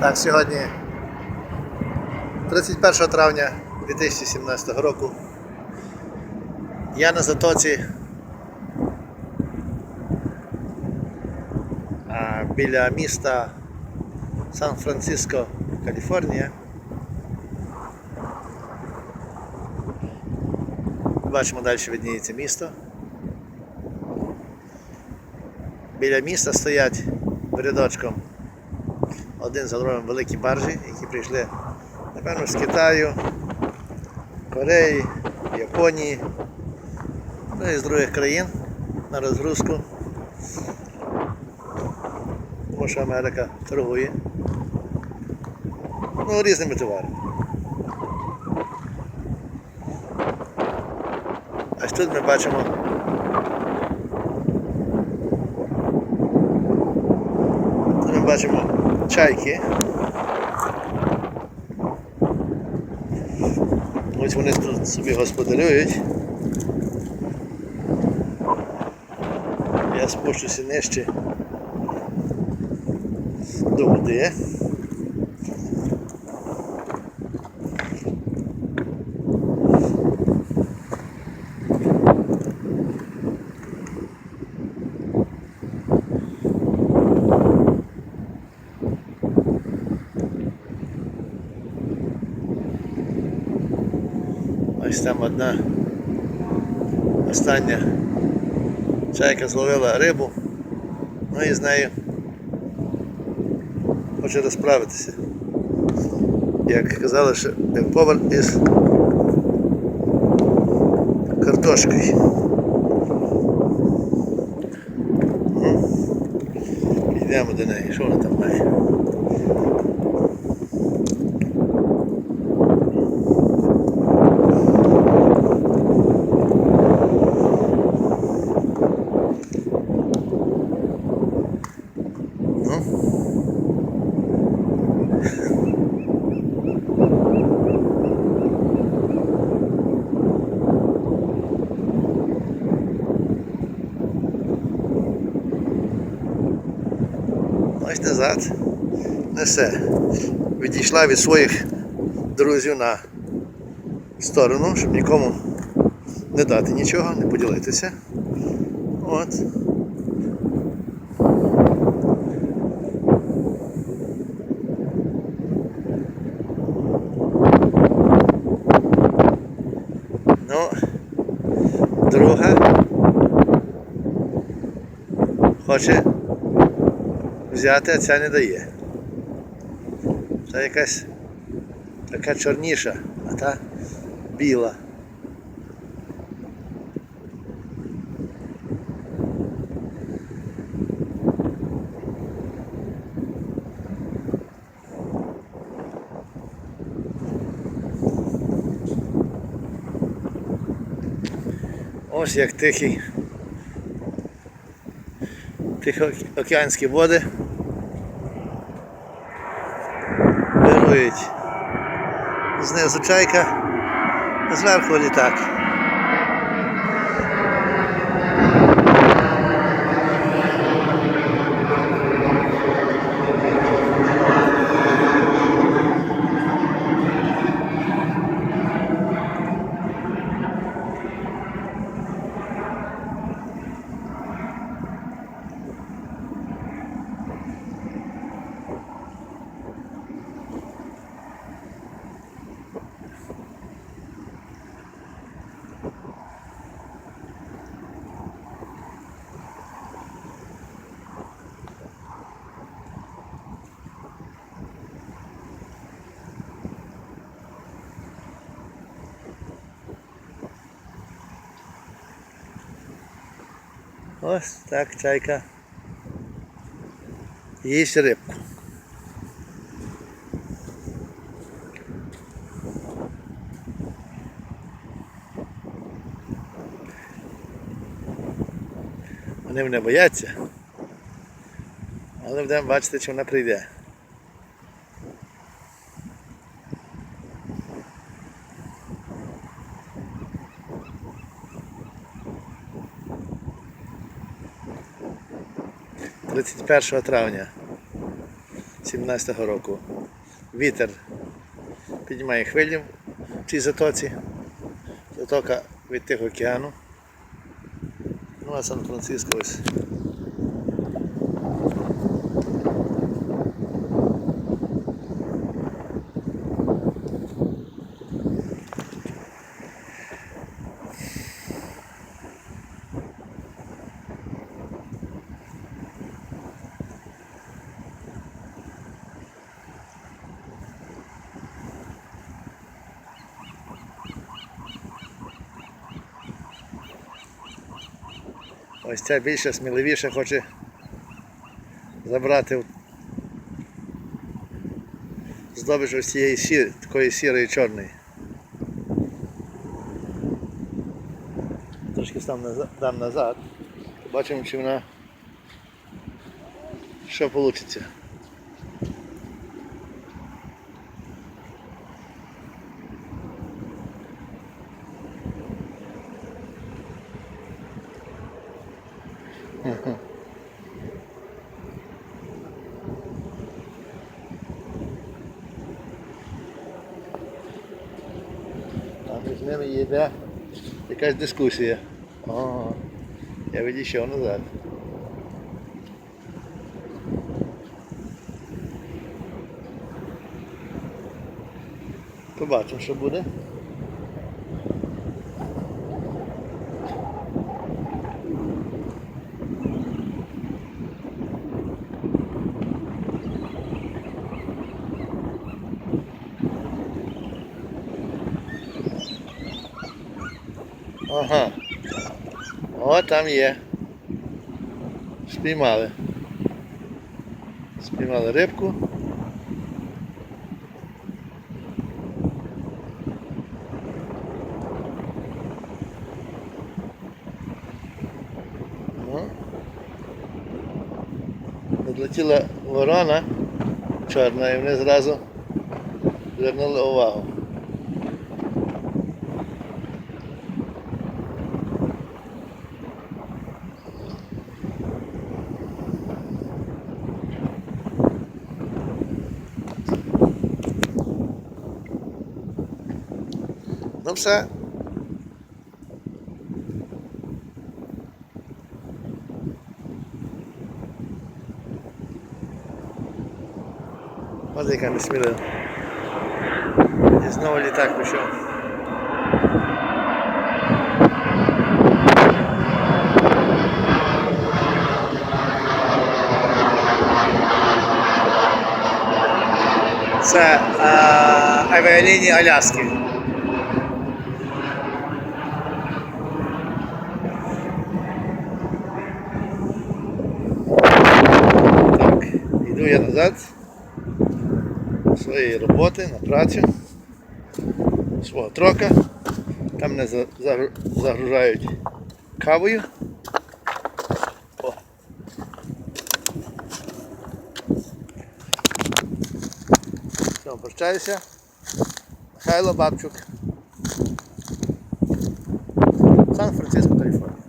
Так, сьогодні 31 травня 2017 року. Я на затоці біля міста Сан-Франциско, Каліфорнія. Бачимо, далі видніється місто. Біля міста стоять рядочком один за другим великі баржі, які прийшли, напевно, з Китаю, Кореї, Японії, ну і з других країн на розгрузку. Тому що Америка торгує. Ну, різними товарами. Ось тут ми бачимо Тут ми бачимо чайки. Ось вони тут собі господарюють. Я спущуся нижче до води. Ось там одна остання чайка зловила рибу, ну і з нею хоче розправитися. Як казали, що як повар із картошкою. Ну, Підійдемо до неї, що вона там має? Ну? Ось назад. Несе. Відійшла від своїх друзів на сторону, щоб нікому не дати нічого, не поділитися. От. Ну, друга хоче взяти, а ця не дає. Це якась така чорніша, а та біла. Ось як тихий. Тихоокеанські води вирують. Знизу чайка, зверху літак. Ось так чайка. Їсть рибку. Вони мене бояться. Але будемо бачити, чи вона прийде. Тридцять першого травня 17-го року. Вітер піднімає хвилі в цій затоці. Затока від Тихого океану. Ну а Сан-Франциско ось. Ось ця більше сміливіше хоче забрати здобич ось цієї сі, такої сірої чорної. Трошки там дам назад. Побачимо, чи вона що вийде. А між якась дискусія. О, Я відійшов назад. Побачимо, що буде. Ага. О, там є. Спіймали. Спіймали рибку. Відлетіла ворона чорна і вони зразу звернули увагу. Ну все. Ось яка несмілива. І знову літак пішов. Це е, авіалінії Аляски. Так, йду я назад до своєї роботи на працю, свого трока. Там мене загружають кавою. О. Прощаюся. Михайло Бабчук. Сан-Франциско, Каліфорнія.